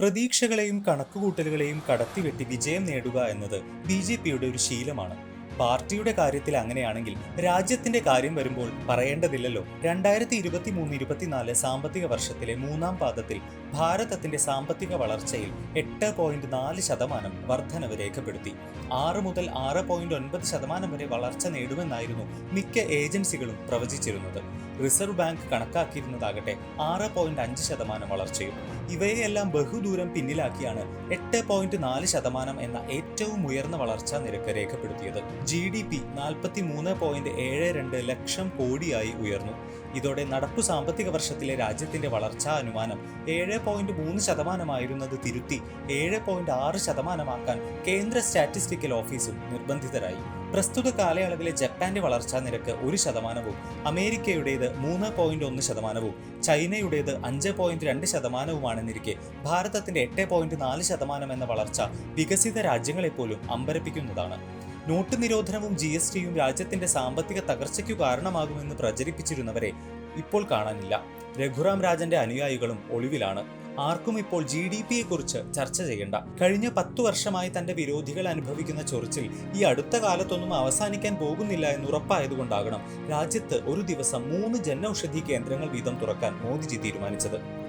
പ്രതീക്ഷകളെയും കണക്കുകൂട്ടലുകളെയും കടത്തിവെട്ടി വിജയം നേടുക എന്നത് ബി ജെ പിയുടെ ഒരു ശീലമാണ്. പാർട്ടിയുടെ കാര്യത്തിൽ അങ്ങനെയാണെങ്കിൽ രാജ്യത്തിന്റെ കാര്യം വരുമ്പോൾ പറയേണ്ടതില്ലല്ലോ. രണ്ടായിരത്തി ഇരുപത്തി മൂന്ന് ഇരുപത്തിനാല് സാമ്പത്തിക വർഷത്തിലെ മൂന്നാം പാദത്തിൽ ഭാരതത്തിന്റെ സാമ്പത്തിക വളർച്ചയിൽ എട്ട് പോയിന്റ് നാല് ശതമാനം വർധനവ് രേഖപ്പെടുത്തി. ആറ് മുതൽ ആറ് പോയിന്റ് ഒൻപത് ശതമാനം വരെ വളർച്ച നേടുമെന്നായിരുന്നു മിക്ക ഏജൻസികളും പ്രവചിച്ചിരുന്നത്. റിസർവ് ബാങ്ക് കണക്കാക്കിയിരുന്നതാകട്ടെ ആറ് പോയിന്റ് അഞ്ച് ശതമാനം വളർച്ചയും. ഇവയെല്ലാം ബഹുദൂരം പിന്നിലാക്കിയാണ് എട്ട് പോയിന്റ് നാല് ശതമാനം എന്ന ഏറ്റവും ഉയർന്ന വളർച്ചാ നിരക്ക് രേഖപ്പെടുത്തിയത്. ജി ഡി പി നാൽപ്പത്തി മൂന്ന് പോയിന്റ് ഏഴ് രണ്ട് ലക്ഷം കോടിയായി ഉയർന്നു. ഇതോടെ നടപ്പു സാമ്പത്തിക വർഷത്തിലെ രാജ്യത്തിന്റെ വളർച്ചാ അനുമാനം ഏഴ് പോയിന്റ് മൂന്ന് ശതമാനമായിരുന്നത് തിരുത്തി ഏഴ് പോയിന്റ് ആറ് ശതമാനമാക്കാൻ കേന്ദ്ര സ്റ്റാറ്റിസ്റ്റിക്കൽ ഓഫീസും നിർബന്ധിതരായി. പ്രസ്തുത കാലയളവിലെ ജപ്പാന്റെ വളർച്ചാ നിരക്ക് ഒരു ശതമാനവും അമേരിക്കയുടേത് മൂന്ന് പോയിന്റ് ഒന്ന് ശതമാനവും ചൈനയുടേത് അഞ്ച് പോയിന്റ് രണ്ട് ശതമാനവുമാണെന്നിരിക്കെ ഭാരതത്തിന്റെ എട്ട് പോയിന്റ് നാല് ശതമാനം എന്ന വളർച്ച വികസിത രാജ്യങ്ങളെപ്പോലും അമ്പരപ്പിക്കുന്നതാണ്. നോട്ട് നിരോധനവും ജി എസ് ടിയും രാജ്യത്തിന്റെ സാമ്പത്തിക തകർച്ചയ്ക്കു കാരണമാകുമെന്ന് പ്രചരിപ്പിച്ചിരുന്നവരെ ഇപ്പോൾ കാണാനില്ല. രഘുറാം രാജന്റെ അനുയായികളും ഒളിവിലാണ്. ആർക്കും ഇപ്പോൾ ജി ഡി പിയെ കുറിച്ച് ചർച്ച ചെയ്യണ്ട. കഴിഞ്ഞ പത്തു വർഷമായി തന്റെ വിരോധികൾ അനുഭവിക്കുന്ന ചൊറിച്ചിൽ ഈ അടുത്ത കാലത്തൊന്നും അവസാനിക്കാൻ പോകുന്നില്ല എന്ന് ഉറപ്പായതുകൊണ്ടാകണം രാജ്യത്ത് ഒരു ദിവസം മൂന്ന് ജനൌഷധി കേന്ദ്രങ്ങൾ വീതം തുറക്കാൻ മോദിജി തീരുമാനിച്ചത്.